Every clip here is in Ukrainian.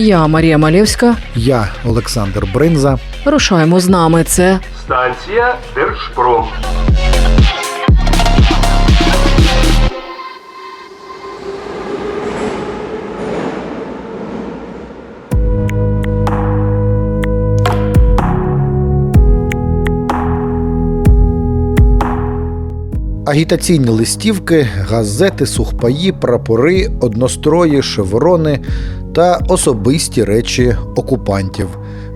Я Марія Малєвська. я Олександр Бринза. Рушаємо з нами. Це Станція Держпром. Агітаційні листівки, газети, сухпаї, прапори, однострої, шеврони та особисті речі окупантів.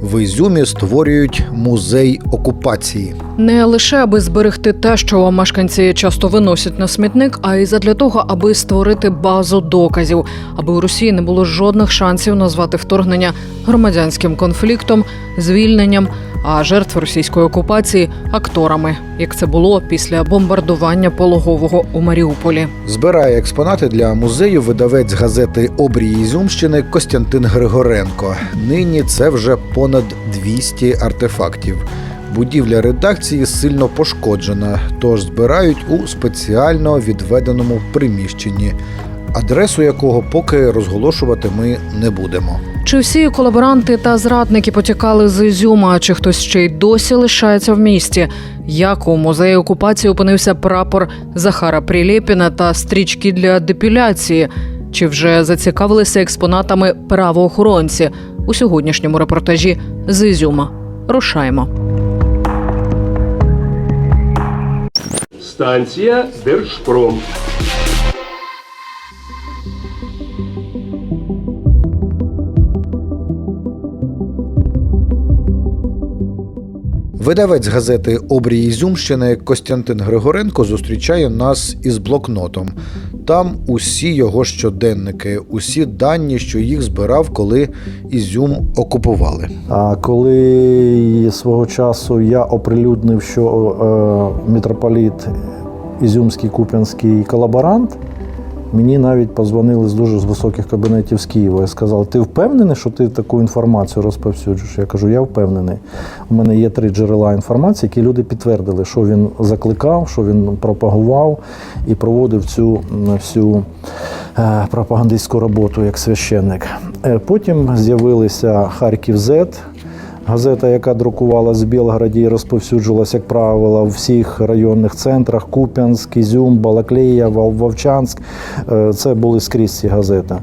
В Ізюмі створюють музей окупації. не лише аби зберегти те, що мешканці часто виносять на смітник, а й задля того, аби створити базу доказів, аби у Росії не було жодних шансів назвати вторгнення громадянським конфліктом, звільненням, а жертв російської окупації акторами, як це було після бомбардування пологового у Маріуполі. Збирає експонати для музею видавець газети Обрії Ізюмщини Костянтин Григоренко. Нині це вже понад 200 артефактів. Будівля редакції сильно пошкоджена, тож збирають у спеціально відведеному приміщенні, адресу якого поки розголошувати ми не будемо. Чи всі колаборанти та зрадники потікали з Ізюма, чи хтось ще й досі лишається в місті? Як у музеї окупації опинився прапор Захара Прилєпіна та стрічки для депіляції? Чи вже зацікавилися експонатами правоохоронці у сьогоднішньому репортажі з Ізюма? Рушаємо. Станція Держпром. Видавець газети Обрій Ізюмщини Костянтин Григоренко зустрічає нас із блокнотом. Там усі його щоденники, усі дані, що їх збирав, коли Ізюм окупували. А коли свого часу я оприлюднив, що е, митрополіт Ізюмський Куп'янський колаборант, мені навіть позвонили з дуже з високих кабінетів з Києва і сказали: ти впевнений, що ти таку інформацію розповсюджуєш? Я кажу, я впевнений. У мене є три джерела інформації, які люди підтвердили, що він закликав, що він пропагував і проводив цю всю е, пропагандистську роботу як священник. Е, Потім з'явилися Харків Зет. Газета, яка друкувалась в Білгороді і розповсюджувалась, як правило, в всіх районних центрах: Куп'янськ, Ізюм, Балаклія, Вов- Вовчанськ. Е, Це були скрізь ці газети.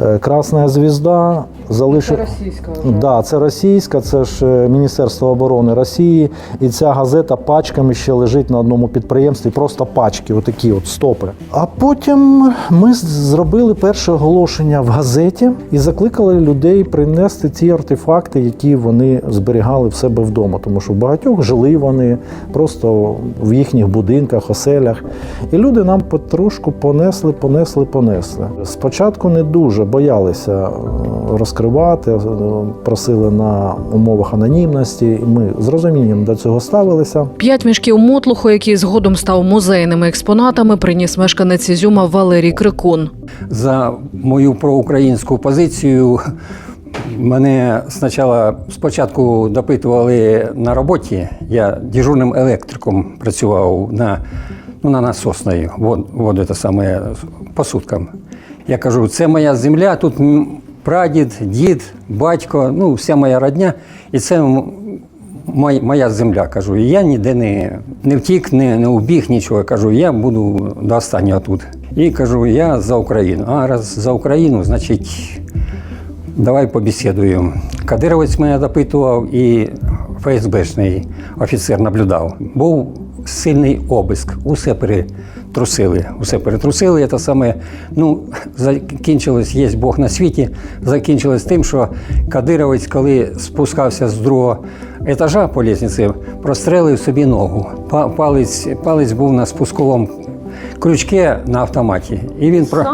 Е, Красна звізда залишила. російська. Да, це російська, це ж е, Міністерство оборони Росії. І ця газета пачками ще лежить на одному підприємстві, просто пачки, отакі от стопи. А потім ми зробили перше оголошення в газеті і закликали людей принести ці артефакти, які вони зберігали в себе вдома. Тому що в багатьох жили вони просто в їхніх будинках, оселях. І люди нам потрошку понесли, понесли, понесли. Спочатку не дуже боялися е, розкривати, е, просили на умовах анонімності. І Ми з розумінням до цього ставилися. П'ять мішків мотлуху, який згодом став музейними експонатами, приніс мешканець Ізюма Валерій Крикун. за мою проукраїнську позицію. Мене спочатку, спочатку допитували на роботі. Я дежурним електриком працював на, ну, на насосній вод, воду, це саме по суткам. Я кажу, це моя земля, тут прадід, дід, батько, ну, вся моя родня, і це моя земля. Кажу, і я ніде не, не втік, не, не убіг нічого. Кажу, я буду до останнього тут. І кажу, я за Україну. А раз за Україну, значить, давай побесідуємо. Кадировець мене допитував і ФСБшний офіцер наблюдав. Був сильний обиск. Усе перетрусили. Усе перетрусили. Це саме, ну, закінчилось, є Бог на світі. Закінчилось тим, що Кадировець, коли спускався з другого етажа по лісниці, прострелив собі ногу. Палець, палець був на спусковому крючке на автоматі. І він про...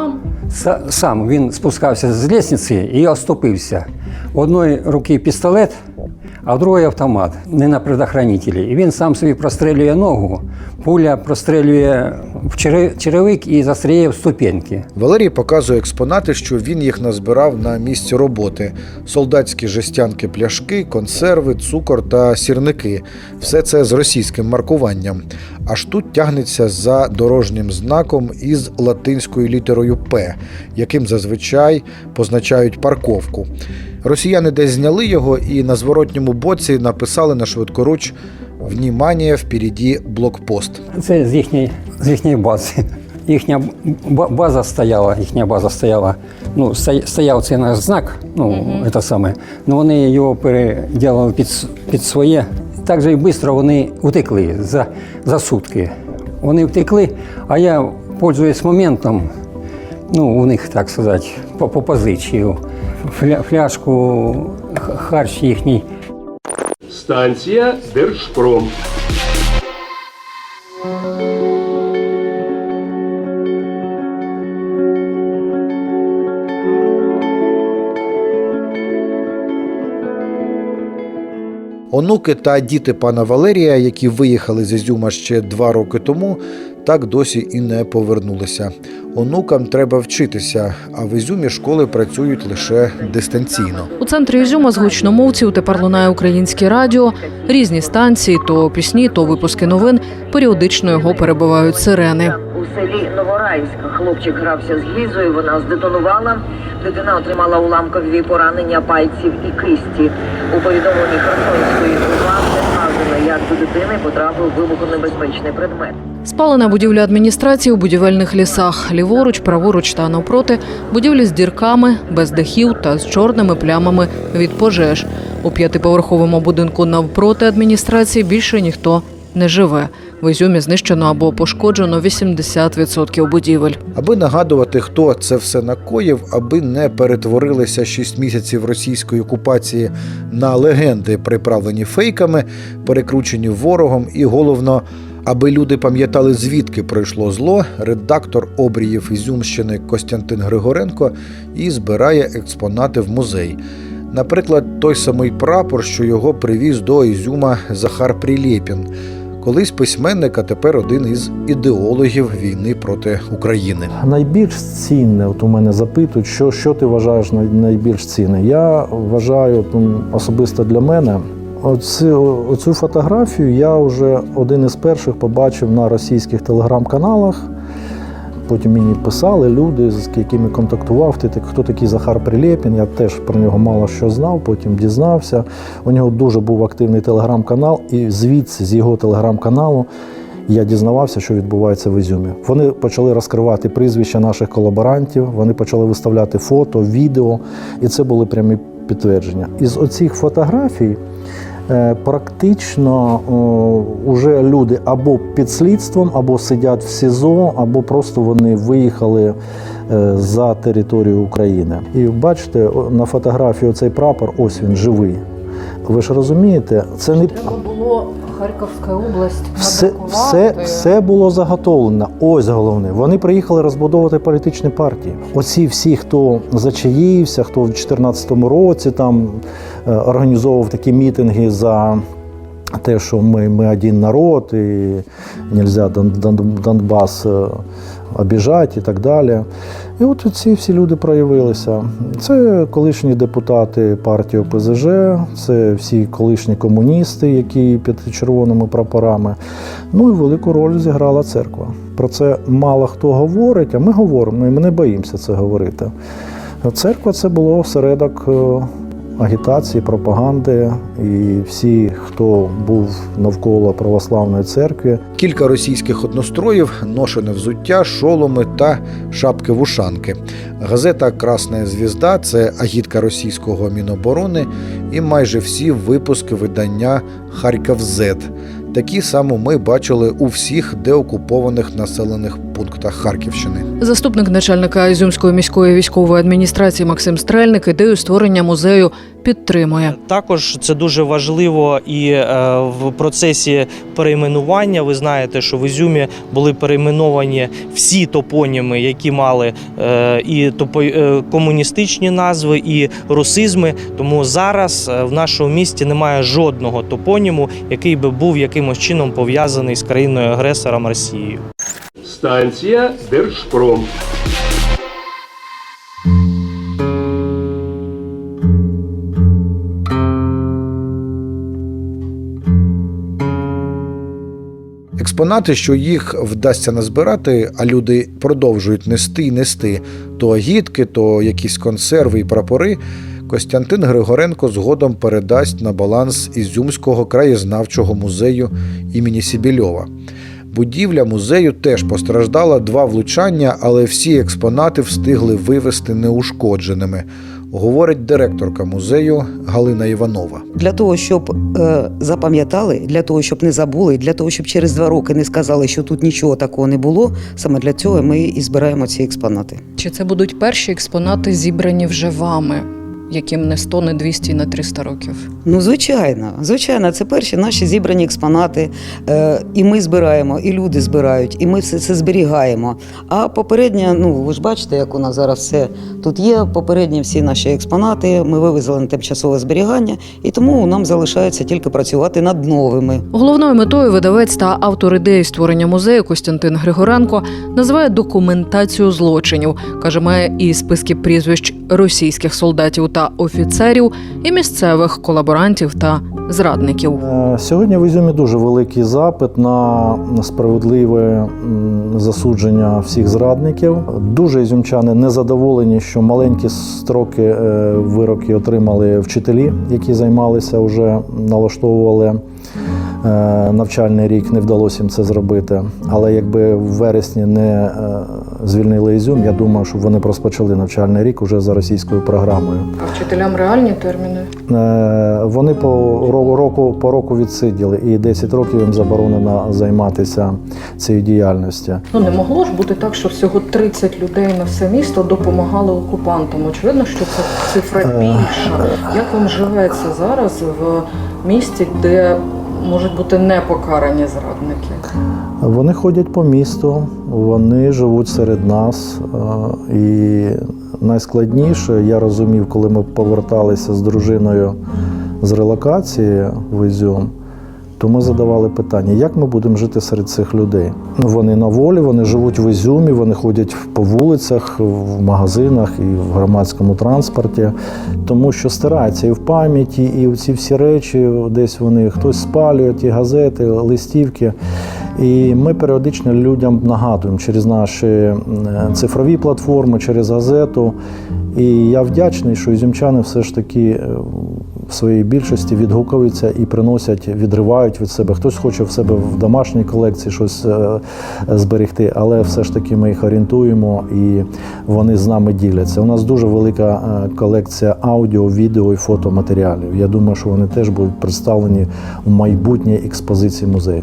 Сам він спускався з лісниці і оступився. В одної руки пістолет, а в другої автомат, не на предохранителі. І він сам собі прострелює ногу, пуля прострелює в черевик і застріляє в ступеньки. Валерій показує експонати, що він їх назбирав на місці роботи: солдатські жестянки, пляшки, консерви, цукор та сірники. Все це з російським маркуванням. Аж тут тягнеться за дорожнім знаком із латинською літерою П, яким зазвичай позначають парковку. Росіяни десь зняли його і на зворотньому боці написали на швидкоруч «Внімання, впереді блокпост. Це з їхньої, з їхньої бази. Їхня база стояла, їхня база стояла. Ну, стоя- стояв цей наш знак, ну, це саме. Ну, вони його переділили під, під своє. Так же і швидко вони утекли за, за сутки. Вони втекли, а я, пользуясь моментом, ну, у них, так сказати, по, по позичію. Фля, фляжку, харч їхній Станція Держпром. Онуки та діти пана Валерія, які виїхали з Ізюма ще два роки тому, так досі і не повернулися. Онукам треба вчитися, а в Ізюмі школи працюють лише дистанційно. У центрі Ізюма з гучномовців тепер лунає українське радіо. Різні станції, то пісні, то випуски новин. Періодично його перебивають сирени. У селі Новорайськ хлопчик грався з Лізою, вона здетонувала. Дитина отримала уламкові поранення пальців і кисті. У повідомленні Херсонської влади як до дитини потрапив вибухонебезпечний предмет. Спалена будівля адміністрації у будівельних лісах. Ліворуч, праворуч та навпроти будівлі з дірками, без дахів та з чорними плямами від пожеж. У п'ятиповерховому будинку навпроти адміністрації більше ніхто не живе. В Ізюмі знищено або пошкоджено 80% будівель. Аби нагадувати, хто це все накоїв, аби не перетворилися шість місяців російської окупації на легенди, приправлені фейками, перекручені ворогом, і головно, аби люди пам'ятали, звідки прийшло зло, редактор обріїв Ізюмщини Костянтин Григоренко і збирає експонати в музей. Наприклад, той самий прапор, що його привіз до Ізюма Захар Прилєпін, колись письменник, а тепер один із ідеологів війни проти України. Найбільш цінне, от у мене запитують, що, що ти вважаєш найбільш цінне. Я вважаю ну, особисто для мене. Оцю, оцю фотографію я вже один із перших побачив на російських телеграм-каналах. Потім мені писали люди, з якими контактував. Ти так- хто такий Захар Прилєпін? Я теж про нього мало що знав, потім дізнався. У нього дуже був активний телеграм-канал, і звідси з його телеграм-каналу я дізнавався, що відбувається в Ізюмі. Вони почали розкривати прізвища наших колаборантів, вони почали виставляти фото, відео, і це були прямі підтвердження. Із оцих фотографій практично вже люди або під слідством, або сидять в СІЗО, або просто вони виїхали е, за територію України. І бачите, на фотографії цей прапор, ось він живий. Ви ж розумієте, це не було Харківська область все, все, все було заготовлено. Ось головне. Вони приїхали розбудовувати політичні партії. Оці всі, хто зачаївся, хто в 2014 році там е, організовував такі мітинги за. Те, що ми, ми один народ, і нельзя Дон, Дон, Донбас е, обіжати і так далі. І от ці всі люди проявилися. Це колишні депутати партії ОПЗЖ, це всі колишні комуністи, які під червоними прапорами. Ну і велику роль зіграла церква. Про це мало хто говорить, а ми говоримо, і ми не боїмося це говорити. Церква це було осередок е, агітації, пропаганди, і всі, хто був навколо православної церкви, Кілька російських одностроїв, ношене взуття, шоломи та шапки-вушанки. Газета Красна звізда це агітка російського міноборони і майже всі випуски видання Харків Зет. Такі само ми бачили у всіх деокупованих населених пунктах Харківщини. Заступник начальника Ізюмської міської військової адміністрації Максим Стрельник ідею створення музею підтримує. Також це дуже важливо і е, в процесі перейменування. Ви знаєте, що в Ізюмі були перейменовані всі топоніми, які мали е, і топо, е, комуністичні назви, і русизми. Тому зараз в нашому місті немає жодного топоніму, який би був якимось чином пов'язаний з країною агресором Росією. Станція Держпром. Експонати, що їх вдасться назбирати, а люди продовжують нести й нести то агітки, то якісь консерви і прапори. Костянтин Григоренко згодом передасть на баланс Ізюмського краєзнавчого музею імені Сібільова. Будівля музею теж постраждала два влучання, але всі експонати встигли вивезти неушкодженими, говорить директорка музею Галина Іванова. Для того, щоб е, запам'ятали, для того, щоб не забули, для того, щоб через два роки не сказали, що тут нічого такого не було. Саме для цього ми і збираємо ці експонати. Чи це будуть перші експонати, зібрані вже вами, яким не 100, не 200, не 300 років? Ну, звичайно, звичайно, це перші наші зібрані експонати. Е, і ми збираємо, і люди збирають, і ми все це зберігаємо. А попереднє, ну ви ж бачите, як у нас зараз все тут є. Попередні всі наші експонати ми вивезли на тимчасове зберігання, і тому нам залишається тільки працювати над новими. Головною метою видавець та автор ідеї створення музею Костянтин Григоренко називає документацію злочинів. каже, має і списки прізвищ російських солдатів та офіцерів, і місцевих колаборантів та зрадників. Е, Сьогодні в Ізюмі дуже великий запит на справедливе засудження всіх зрадників. Дуже ізюмчани незадоволені, що маленькі строки е, вироки отримали вчителі, які займалися вже налаштовували. Е, Навчальний рік не вдалося їм це зробити. Але якби в вересні не е, звільнили Ізюм, я думаю, що вони розпочали навчальний рік уже за російською програмою. А вчителям реальні терміни? Е, Вони по року по року відсиділи, і 10 років їм заборонено займатися цією діяльністю. Ну не могло ж бути так, що всього 30 людей на все місто допомагали окупантам. Очевидно, що це цифра більша. Як вам живеться зараз в місті, де можуть бути непокарані зрадники? Вони ходять по місту, вони живуть серед нас. е, І найскладніше, я розумів, коли ми поверталися з дружиною з релокації в Ізюм, то ми задавали питання, як ми будемо жити серед цих людей. Ну, Вони на волі, вони живуть в Ізюмі, вони ходять по вулицях, в магазинах і в громадському транспорті, тому що стирається і в пам'яті, і ці всі речі, десь вони хтось спалює ті газети, листівки. І ми періодично людям нагадуємо через наші цифрові платформи, через газету. І я вдячний, що ізюмчани все ж таки е, в своїй більшості відгукуються і приносять, відривають від себе. Хтось хоче в себе в домашній колекції щось е, зберегти, але все ж таки ми їх орієнтуємо і вони з нами діляться. У нас дуже велика е, колекція аудіо, відео і фотоматеріалів. Я думаю, що вони теж будуть представлені в майбутній експозиції музею.